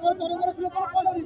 তোমাদের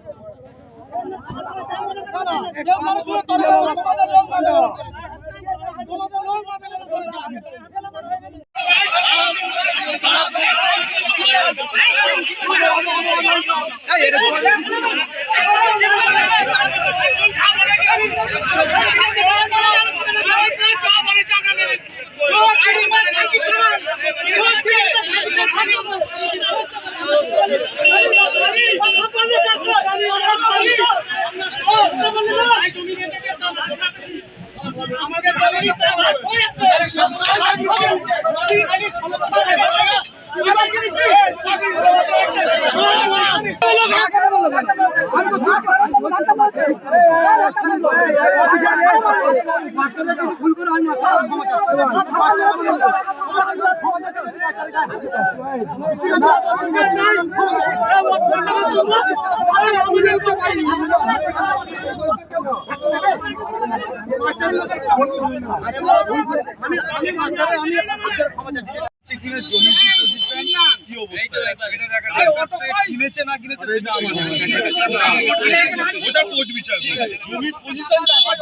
হচ্ছে কিনা জমির কি পজিশন কি অবস্থা কার কাছ থেকে কিনেছে না কিনেছে সেটা আমার জানা নেই। ওটা কোর্ট বিচার করবে। জমির পজিশনটা আমার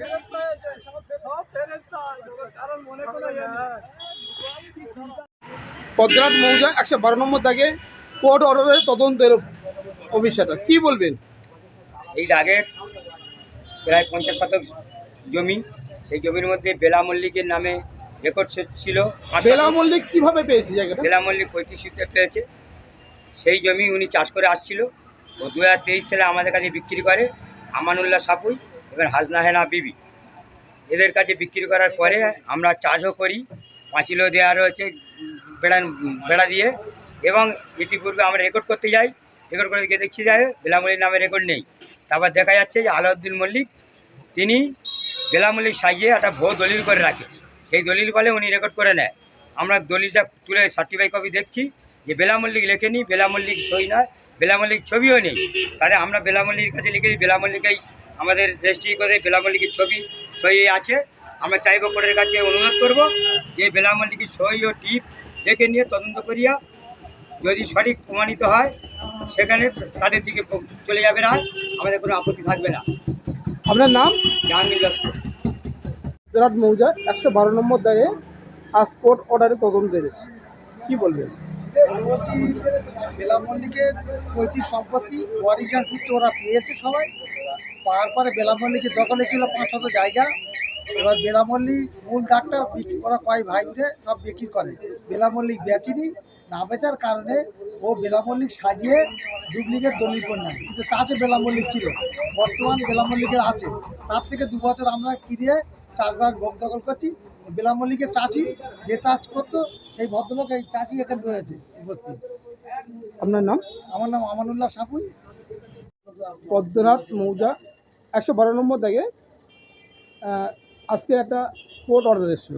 দেখা পদ্মনাথ মৌজা একশো বারো নম্বর দাগে কোর্ট অর্ডারের তদন্তের অভিষেকটা কি বলবেন? এই দাগের প্রায় পঞ্চাশ শতক জমি সেই জমির মধ্যে বেলা মল্লিকের নামে রেকর্ড ছিল। বেলা মল্লিক কীভাবে পেয়েছে জায়গাটা? বেলা মল্লিক পঁয়ত্রিশিতে পেয়েছে। সেই জমি উনি চাষ করে আসছিল। ও দু হাজার তেইশ সালে আমাদের কাছে বিক্রি করে আমানুল্লাহ সাপুই। এবং হাজনাহেনা বিবি। এদের কাছে বিক্রি করার পরে আমরা চাষও করি, পাঁচিলও দেওয়া রয়েছে, বেড়া বেড়া দিয়ে। এবং ইতিপূর্বে আমরা রেকর্ড করতে যাই রেকর্ড করে গিয়ে দেখছি যায় বেলা মল্লিক নামে রেকর্ড নেই। তারপর দেখা যাচ্ছে যে আলাউদ্দিন মল্লিক, তিনি বেলামল্লিক সাজিয়ে একটা ভো দলিল করে রাখে। সেই দলিল বলে উনি রেকর্ড করে নেয়। আমরা দলিলটা তুলে সার্টিফাই কপি দেখছি যে বেলা মল্লিক লেখেনি বেলা মল্লিক সই নয় বেলা মল্লিক ছবিও নেই। তাহলে আমরা বেলা মল্লিকের কাছে লিখেছি বেলা মল্লিকেই আমাদের রেজিস্ট্রি করে বেলা মল্লিকের ছবি সই আছে। আমরা চাইব কোর্টের কাছে অনুরোধ করব যে বেলা মল্লিকের সই ও টিপ দেখে নিয়ে তদন্ত করিয়া যদি সঠিক প্রমাণিত হয় সেখানে তাদের দিকে চলে যাবে না। আমাদের কোনো আপত্তি থাকবে না। আপনার নাম? জাহাঙ্গীর লস্কর। মৌজা একশো বারো নম্বর দাগে আজ কোর্ট অর্ডারে তদন্ত এসেছে কি বলবেন? বলছি বেলা মল্লিকের পৈতৃক সম্পত্তি অরিজিনাল সূত্রে ওরা পেয়েছে সবাই। পাওয়ার পরে বেলা মল্লিকের দখলে ছিল পাঁচ শত জায়গা। এবার বেলা মল্লিক মূল বিক্রি ওরা কয় ভাই উঠে সব বিক্রি করে। বেলা মল্লিক বেচেনি না বেচার কারণে ও বেলা মল্লিক সাজিয়ে ডুপ্লিকেট দলিল করে নেয়। কিন্তু চাষে বেলা মল্লিক ছিল বর্তমান বেলা মল্লিকের আছে তার থেকে দু বছর আমরা কিনে চাষবাস ভোগ দখল করছি। বেলা মল্লিকের চাষি যে চাষ করতো সেই ভদ্রলোক এই চাষি এখানে রয়েছে উপস্থিত। আপনার নাম? আমার নাম আমানুল্লাহ সাপুই পদ্মনাথ মৌজা একশো বারো নম্বর দাগে আহ, আজকে একটা কোর্ট অর্ডার এসেছিল।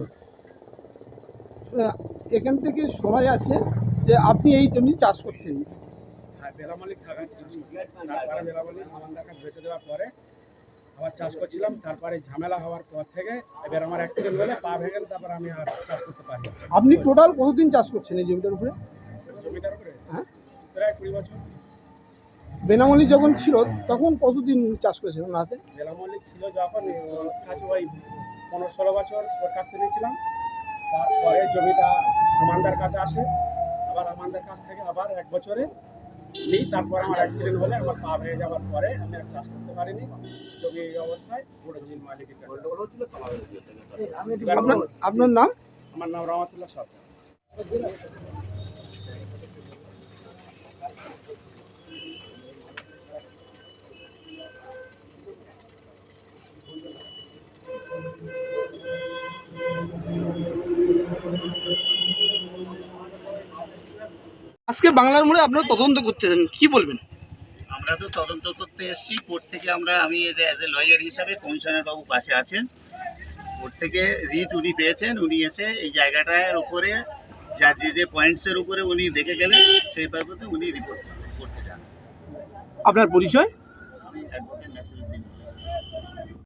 এখান থেকে শোনা আছে যে আপনি এই জমি চাষ করছেন। থাকার তারপরে বেঁচে দেওয়ার পরে আবার চাষ করছিলাম। তারপরে ঝামেলা হওয়ার পর থেকে এবার আমার অ্যাক্সিডেন্ট হলে পা ভেঙে গেলে তারপর আমি আর চাষ করতে পারি আপনি টোটাল কতদিন চাষ করছেন এই জমিটার উপরে? জমিটার উপরে? হ্যাঁ। প্রায় কুড়ি বছর। বেনামলি যখন ছিল তখন কতদিন চাষ করেছেন ওনার হাতে? বেলা ছিল যখন কাছে ওই পনেরো ষোলো বছর ওর কাছ থেকে নিয়েছিলাম তারপরে জমিটা আমান্দার কাছে আসে। আবার আমাদের কাছ থেকে আবার এক বছরে নিই। তারপর আমার অ্যাক্সিডেন্ট হলে আমার পা ভেঙে যাওয়ার পরে আমি আর চাষ করতে পারিনি। জমি অবস্থায় পড়েছি। মালিকের কাছে আমি একটু আপনার আপনার নাম? আমার নাম রহমতুল্লাহ সরকার। আজকে বাংলার মোড়ে আপনারা তদন্ত করতেছেন কি বলবেন? আমরা তো তদন্ত করতে এসেছি। কোর্ট থেকে আমরা আমি অ্যাজ এ লয়ার হিসাবে কমিশনার বাবু পাশে আছেন। কোর্ট থেকে রিট উনি পেয়েছেন। উনি এসে এই জায়গাটার উপরে যা যে যে পয়েন্টসের উপরে উনি দেখে গেলেন সেই বাবদে উনি রিপোর্ট করতে চান আপনার পরিচয়? আমি অ্যাডভোকেট